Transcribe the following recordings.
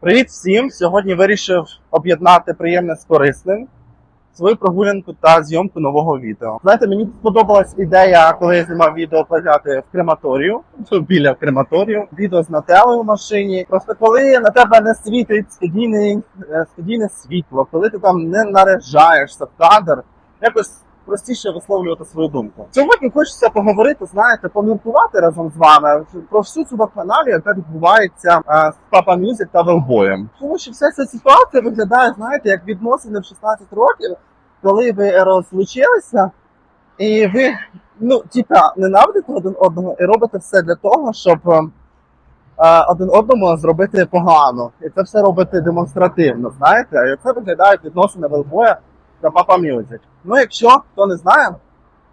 Привіт всім! Сьогодні вирішив об'єднати приємне з корисним свою прогулянку та зйомку нового відео. Знаєте, мені сподобалась ідея, коли я знімав відео погуляти в крематорію, біля крематорію, відео з нателою в машині. Просто коли на тебе не світить студійне, е, студійне світло, коли ти там не наряжаєшся в кадр, якось простіше висловлювати свою думку. Сьогодні хочеться поговорити, знаєте, поміркувати разом з вами про всю цю вакханалію, яка відбувається е, з Папа Мюзик та Велбоєм. Тому що вся ця ситуація виглядає, знаєте, як відносини в 16 років, коли ви розлучилися, і ви, ну, типа, ненавидите один одного і робите все для того, щоб е, е, один одному зробити погано. І це все робите демонстративно, знаєте? І це виглядає відносини Велбоя та Папа Мюзик. Ну, якщо хто не знає,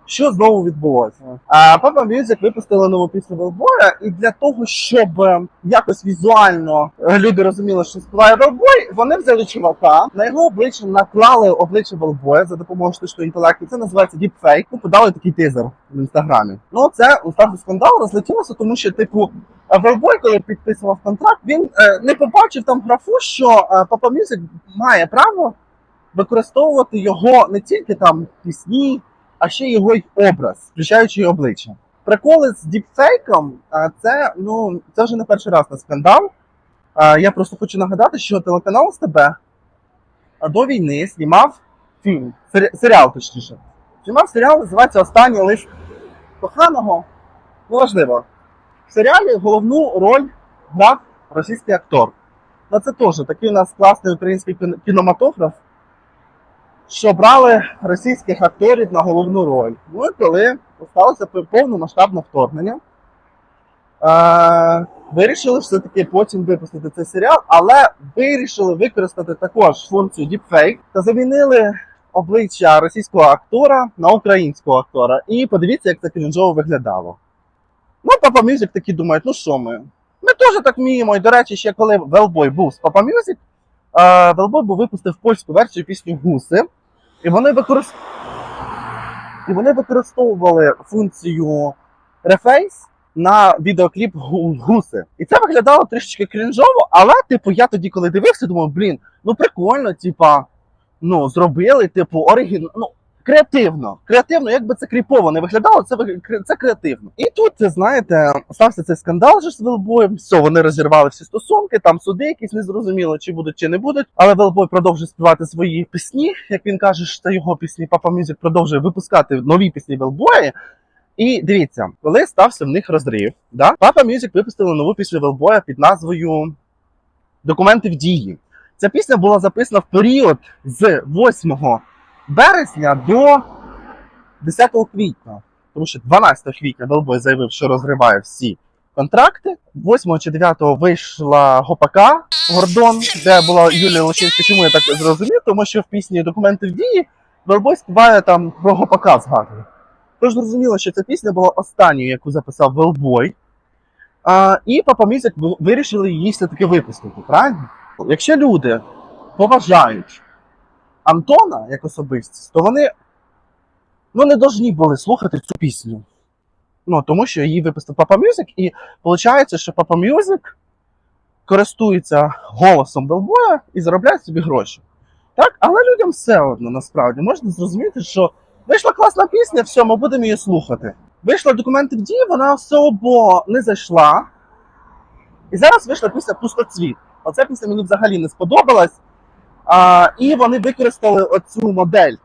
що знову відбулося. А Папа Мюзик випустили нову пісню Велбоя, і для того, щоб е, якось візуально е, люди розуміли, що співає Велбой, вони взяли чувака, на його обличчя наклали обличчя Велбоя за допомогою штучного інтелекту. Це називається діпфейк. Ну, подали такий тизер в інстаграмі. Ну, це стався скандал, розлетілося, тому що, типу, Велбой, коли підписував контракт, він е, не побачив там графу, що е, Папа Мюзик має право використовувати його не тільки там пісні, а ще його й образ, включаючи й обличчя. Приколи з діпфейком, це ну це вже не перший раз на скандал. Я просто хочу нагадати, що телеканал СТБ а, до війни знімав фільм, серіал точніше. Знімав серіал, називається Останній лист коханого. Неважливо. В серіалі головну роль грав російський актор. Ну це теж такий у нас класний український кінематограф що брали російських акторів на головну роль. Ну і коли сталося повномасштабне вторгнення, е- вирішили все-таки потім випустити цей серіал, але вирішили використати також функцію Deepfake та замінили обличчя російського актора на українського актора. І подивіться, як це крінжово виглядало. Ну, Папа Мюзик такі думають, ну що ми? Ми теж так вміємо. І, до речі, ще коли Велбой був з Папа Мюзик, е, Велбой був випустив польську версію пісні Гуси. І вони використ... І вони використовували функцію Reface на відеокліп «Гу- гуси. І це виглядало трішечки крінжово, але, типу, я тоді, коли дивився, думав, блін, ну прикольно, типа, ну, зробили, типу, оригінально. Ну, креативно. Креативно, якби це кріпово не виглядало, це, це креативно. І тут, знаєте, стався цей скандал же з Велбоєм. Все, вони розірвали всі стосунки, там суди якісь незрозуміло, чи будуть, чи не будуть. Але Велбой продовжує співати свої пісні. Як він каже, це його пісні, Папа Мюзик продовжує випускати нові пісні Велбої. І дивіться, коли стався в них розрив, да? Папа Мюзик випустили нову пісню Велбоя під назвою Документи в дії. Ця пісня була записана в період з 8 березня до 10 квітня. Тому що 12 квітня Велбой заявив, що розриває всі контракти. 8 чи 9 вийшла Гопака Гордон, де була Юлія Лошинська. Чому я так зрозумів? Тому що в пісні Документи в дії Велбой співає там про Гопака згадує. Тож зрозуміло, що ця пісня була останньою, яку записав Велбой. А, і Папа Мюзик вирішили її все-таки випустити, правильно? Якщо люди поважають Антона як особистість, то вони ну, не повинні були слухати цю пісню. Ну, тому що її випустив Папа Мюзик, і виходить, що Папа Мюзик користується голосом Белбоя і заробляє собі гроші. Так? Але людям все одно насправді можна зрозуміти, що вийшла класна пісня, все, ми будемо її слухати. Вийшла документи в дії, вона все одно не зайшла. І зараз вийшла пісня Пустоцвіт. Оця пісня мені взагалі не сподобалась. А, і вони використали оцю модель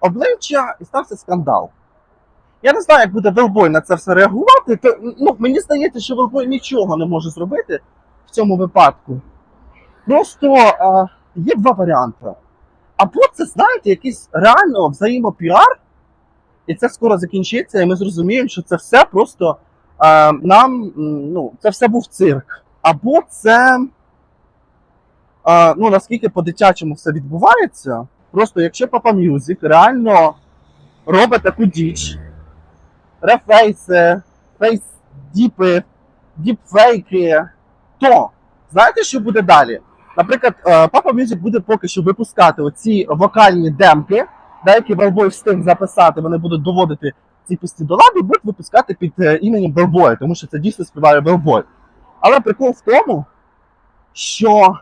обличчя і стався скандал. Я не знаю, як буде Велбой на це все реагувати. То, ну, мені здається, що Велбой нічого не може зробити в цьому випадку. Просто а, є два варіанти. Або це, знаєте, якийсь реально взаємопіар, і це скоро закінчиться, і ми зрозуміємо, що це все просто а, нам, ну, це все був цирк. Або це, а, ну, наскільки по-дитячому все відбувається, просто якщо Папа Мюзик реально робить таку діч, рефейси, фейс-діпи, діпфейки, то знаєте, що буде далі? Наприклад, е, Папа Мюзик буде поки що випускати оці вокальні демки, деякі Велбой встиг записати, вони будуть доводити ці пісні до ладу будуть випускати під е, іменем Велбой, тому що це дійсно співає Велбой. Але прикол в тому, що,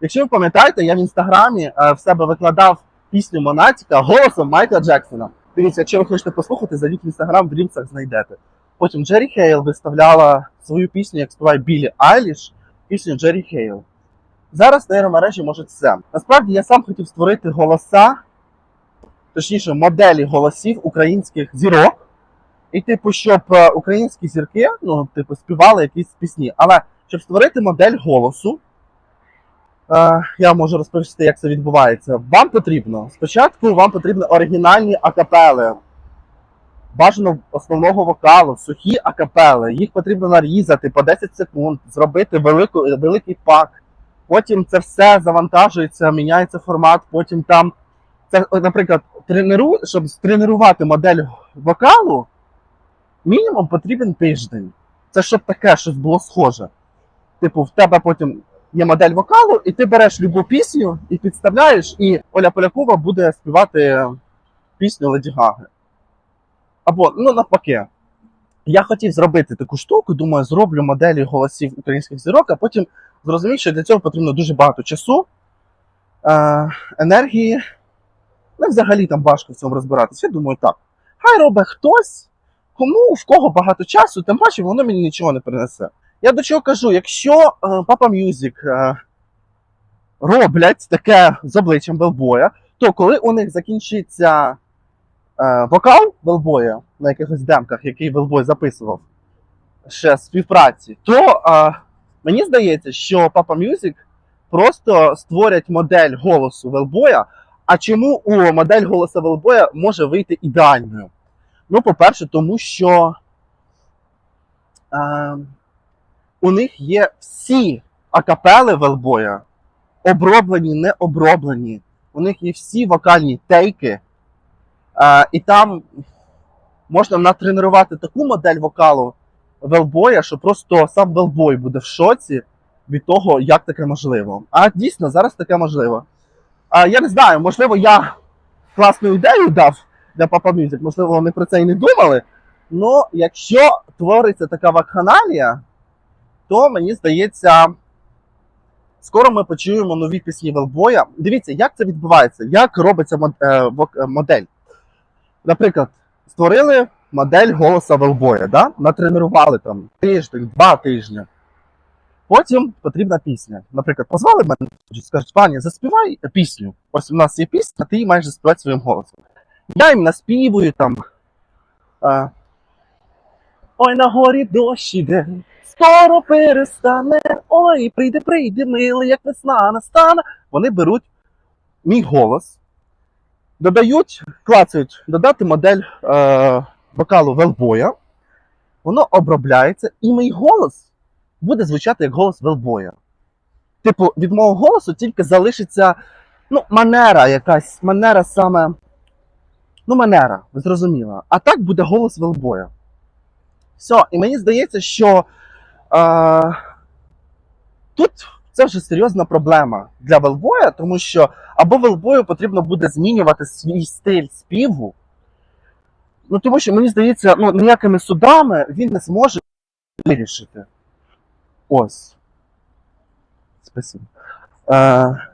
якщо ви пам'ятаєте, я в інстаграмі е, в себе викладав пісню Монатіка голосом Майкла Джексона. Дивіться, якщо ви хочете послухати, зайдіть в інстаграм, в рілсах знайдете. Потім Джері Хейл виставляла свою пісню, як співає Білі Айліш, пісню Джері Хейл. Зараз нейромережі можуть все. Насправді я сам хотів створити голоса, точніше, моделі голосів українських зірок. І, типу, щоб е, українські зірки, ну, типу, співали якісь пісні. Але щоб створити модель голосу, я можу розповісти, як це відбувається. Вам потрібно спочатку вам потрібні оригінальні акапели. Бажано основного вокалу, сухі акапели. Їх потрібно нарізати по 10 секунд, зробити велику, великий пак. Потім це все завантажується, міняється формат, потім там. Це, наприклад, тренеру, щоб тренувати модель вокалу, мінімум потрібен тиждень. Це щоб таке щось було схоже. Типу, в тебе потім є модель вокалу, і ти береш любу пісню і підставляєш, і Оля Полякова буде співати пісню Леді Гаги. Або, ну, навпаки. Я хотів зробити таку штуку, думаю, зроблю моделі голосів українських зірок, а потім зрозумів, що для цього потрібно дуже багато часу, е, енергії. Ну, взагалі там важко в цьому розбиратися. Я думаю, так. Хай робить хтось, кому в кого багато часу, тим паче воно мені нічого не принесе. Я до чого кажу, якщо е, Papa Music е, роблять таке з обличчям Белбоя, то коли у них закінчиться е, вокал Белбоя на якихось демках, який Белбой записував ще з співпраці, то е, мені здається, що Papa Music просто створять модель голосу Велбоя. А чому у модель голоса Велбоя може вийти ідеальною? Ну, по-перше, тому що е, у них є всі акапели Велбоя, оброблені, не оброблені. У них є всі вокальні тейки, е, і там можна натренувати таку модель вокалу Велбоя, що просто сам Велбой буде в шоці від того, як таке можливо. А дійсно, зараз таке можливо. А, я не знаю, можливо, я класну ідею дав для Papa Music, можливо, вони про це і не думали. Ну, якщо твориться така вакханалія, то мені здається, скоро ми почуємо нові пісні Велбоя. Дивіться, як це відбувається, як робиться е, е, модель. Наприклад, створили модель голоса Велбоя, да? натренували там тиждень, два тижні. Потім потрібна пісня. Наприклад, позвали мене, скажуть, пані, заспівай пісню. Ось у нас є пісня, ти її маєш заспівати своїм голосом. Я їм наспівую там. А, Ой, на горі дощ іде, скоро перестане. Ой, прийде, прийде, милий, як весна настане. Вони беруть мій голос, додають, клацають, додати модель е, вокалу Велбоя. Воно обробляється, і мій голос буде звучати як голос Велбоя. Типу, від мого голосу тільки залишиться ну, манера якась, манера саме. Ну, манера, ви зрозуміла. А так буде голос Велбоя. Все, і мені здається, що е, тут це вже серйозна проблема для Велбоя, тому що або Велбою потрібно буде змінювати свій стиль співу. Ну, тому що мені здається, ну, ніякими судами він не зможе вирішити. Ось. Спасибо. Е,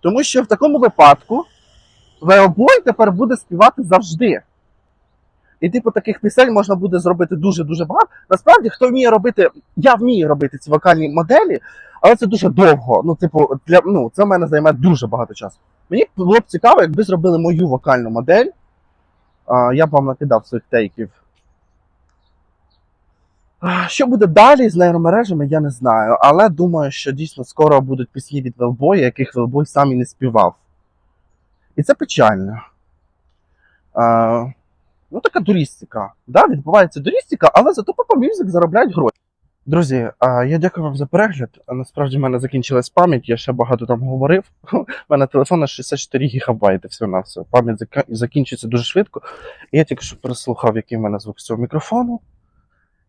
тому що в такому випадку Велбой тепер буде співати завжди. І, типу, таких пісень можна буде зробити дуже-дуже багато. Насправді, хто вміє робити, я вмію робити ці вокальні моделі, але це дуже довго. Ну, типу, для, ну, це в мене займе дуже багато часу. Мені було б цікаво, якби зробили мою вокальну модель. Я б вам накидав своїх тейків. Що буде далі з нейромережами, я не знаю. Але думаю, що дійсно скоро будуть пісні від Велбоя, яких Велбой сам і не співав. І це печально. Ну, така турістика. Да, відбувається турістика, але зато Papa Music заробляють гроші. Друзі, я дякую вам за перегляд. Насправді в мене закінчилась пам'ять, я ще багато там говорив. У мене телефон на 64 гігабайти всього на все. Пам'ять закінчується дуже швидко. І я тільки що переслухав, який в мене звук з цього мікрофону.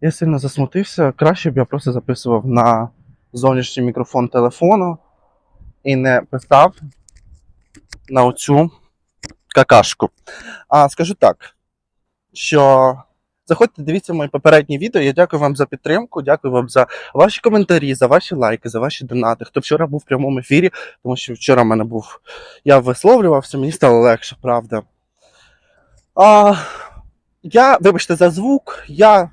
Я сильно засмутився. Краще б я просто записував на зовнішній мікрофон телефону і не писав на оцю какашку. А скажу так, що Заходьте, дивіться мої попередні відео. Я дякую вам за підтримку, дякую вам за ваші коментарі, за ваші лайки, за ваші донати. Хто вчора був в прямому ефірі, тому що вчора в мене був. Я висловлювався, мені стало легше, правда. А, я, вибачте, за звук. Я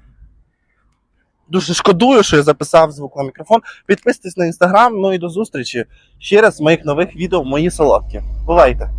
дуже шкодую, що я записав звук на мікрофон. Підписуйтесь на інстаграм, ну і до зустрічі ще раз в моїх нових відео, мої солодкі. Бувайте!